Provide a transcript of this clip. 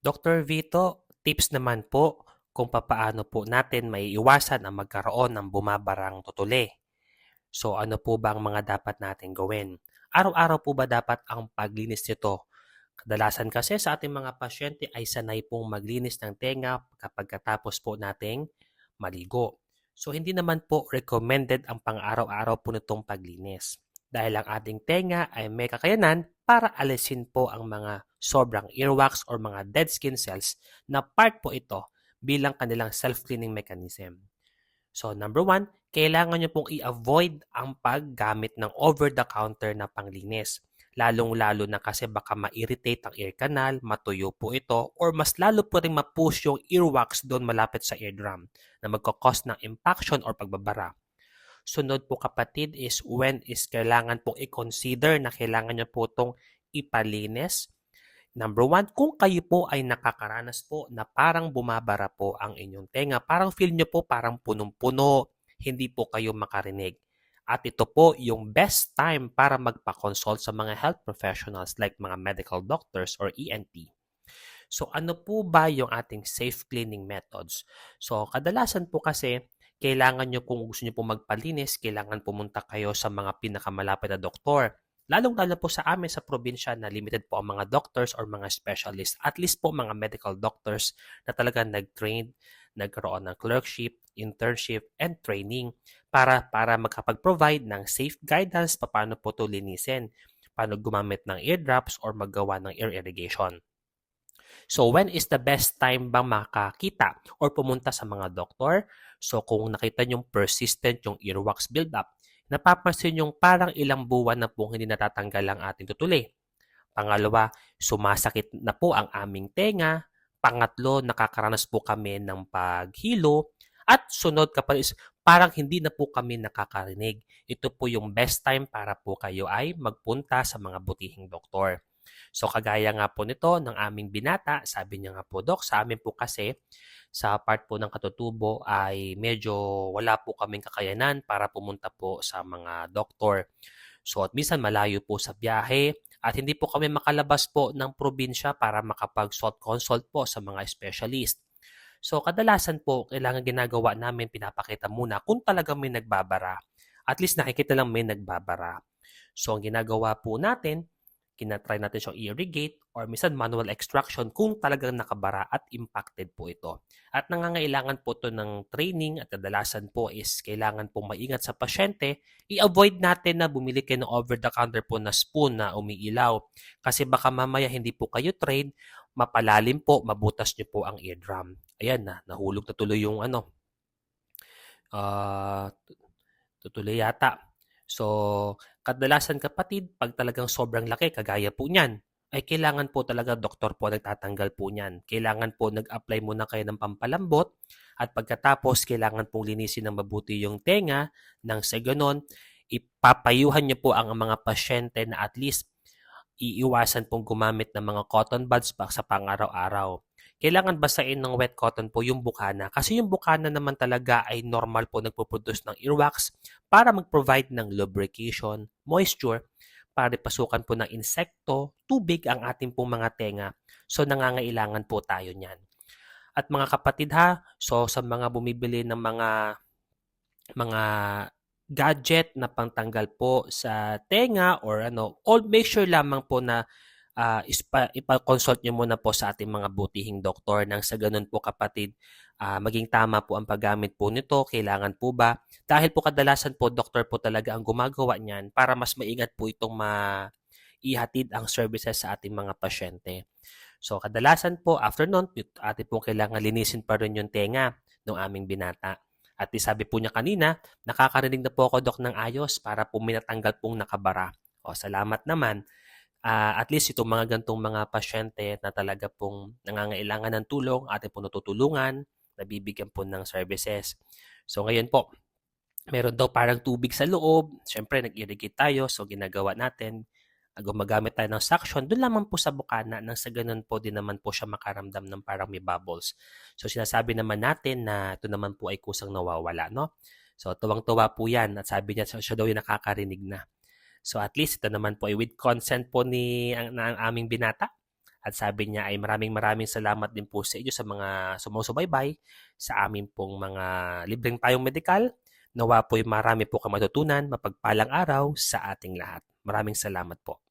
Dr. Vito, tips naman po kung papaano po natin maiiwasan ang magkaroon ng bumabarang tutuli. So ano po ba ang mga dapat natin gawin? Araw-araw po ba dapat ang paglinis nito? Kadalasan kasi sa ating mga pasyente ay sanay pong maglinis ng tenga kapag katapos po nating maligo. So hindi naman po recommended ang pang-araw-araw po nitong paglinis dahil ang ating tenga ay may kakayanan para alisin po ang mga sobrang earwax or mga dead skin cells na part po ito bilang kanilang self-cleaning mechanism. So number one, kailangan nyo pong i-avoid ang paggamit ng over-the-counter na panglinis. Lalong-lalo na kasi baka ma-irritate ang ear canal, matuyo po ito, or mas lalo po rin ma-push yung earwax doon malapit sa eardrum na magkakos ng impaction or pagbabara. Sunod po kapatid is when is kailangan pong i-consider na kailangan nyo po itong ipalinis. Number one, kung kayo po ay nakakaranas po na parang bumabara po ang inyong tenga, parang feel nyo po parang punong-puno, hindi po kayo makarinig. At ito po yung best time para magpa-consult sa mga health professionals like mga medical doctors or ENT. So ano po ba yung ating safe cleaning methods? So kadalasan po kasi kailangan nyo kung gusto nyo po magpalinis, kailangan pumunta kayo sa mga pinakamalapit na doktor. Lalong-lalo po sa amin sa probinsya na limited po ang mga doctors or mga specialists. At least po mga medical doctors na talaga nag-train, nagkaroon ng clerkship, internship, and training para para makapag-provide ng safe guidance paano po ito linisin, paano gumamit ng eardrops or maggawa ng ear irrigation. So, when is the best time bang makakita or pumunta sa mga doktor? So, kung nakita nyong persistent yung earwax buildup, napapansin yung parang ilang buwan na pong hindi natatanggal ang ating tutuli. Pangalawa, sumasakit na po ang aming tenga. Pangatlo, nakakaranas po kami ng paghilo. At sunod kapag is parang hindi na po kami nakakarinig. Ito po yung best time para po kayo ay magpunta sa mga butihing doktor. So kagaya nga po nito ng aming binata, sabi niya nga po, Dok, sa amin po kasi sa part po ng katutubo ay medyo wala po kaming kakayanan para pumunta po sa mga doktor. So at minsan malayo po sa biyahe at hindi po kami makalabas po ng probinsya para makapag-salt consult po sa mga specialist. So kadalasan po, kailangan ginagawa namin, pinapakita muna kung talaga may nagbabara. At least nakikita lang may nagbabara. So ang ginagawa po natin, kinatry natin siyang irrigate or minsan manual extraction kung talagang nakabara at impacted po ito. At nangangailangan po ito ng training at kadalasan po is kailangan pong maingat sa pasyente. I-avoid natin na bumili kayo ng over-the-counter po na spoon na umiilaw. Kasi baka mamaya hindi po kayo trained, mapalalim po, mabutas nyo po ang eardrum. Ayan na, nahulog na tuloy yung ano. Uh, tutuloy yata. So, kadalasan kapatid, pag talagang sobrang laki, kagaya po niyan, ay kailangan po talaga doktor po nagtatanggal po niyan. Kailangan po nag-apply muna kayo ng pampalambot at pagkatapos kailangan pong linisin ng mabuti yung tenga nang sa ganon, ipapayuhan niyo po ang mga pasyente na at least iiwasan pong gumamit ng mga cotton buds pa sa pang-araw-araw kailangan basain ng wet cotton po yung bukana kasi yung bukana naman talaga ay normal po nagpo-produce ng earwax para mag-provide ng lubrication, moisture, para pasukan po ng insekto, tubig ang ating pong mga tenga. So nangangailangan po tayo niyan. At mga kapatid ha, so sa mga bumibili ng mga mga gadget na pangtanggal po sa tenga or ano, all make sure lamang po na uh, ispa, ipa-consult nyo muna po sa ating mga butihing doktor nang sa ganun po kapatid, uh, maging tama po ang paggamit po nito, kailangan po ba? Dahil po kadalasan po doktor po talaga ang gumagawa niyan para mas maingat po itong ma ihatid ang services sa ating mga pasyente. So kadalasan po after nun, atin po kailangan linisin pa rin yung tenga ng aming binata. At sabi po niya kanina, nakakarinig na po ako dok ng ayos para po minatanggal pong nakabara. O salamat naman uh, at least itong mga gantong mga pasyente na talaga pong nangangailangan ng tulong, ating po natutulungan, nabibigyan po ng services. So ngayon po, meron daw parang tubig sa loob. Siyempre, nag-irrigate tayo. So ginagawa natin, gumagamit tayo ng suction, doon lamang po sa bukana nang sa ganun po din naman po siya makaramdam ng parang may bubbles. So sinasabi naman natin na ito naman po ay kusang nawawala, no? So tuwang-tuwa po yan at sabi niya siya daw yung nakakarinig na. So at least ito naman po ay with consent po ni ang, ng aming binata. At sabi niya ay maraming maraming salamat din po sa inyo sa mga sumusubaybay sa amin pong mga libreng payong medikal. Nawa po'y marami po kayo matutunan, mapagpalang araw sa ating lahat. Maraming salamat po.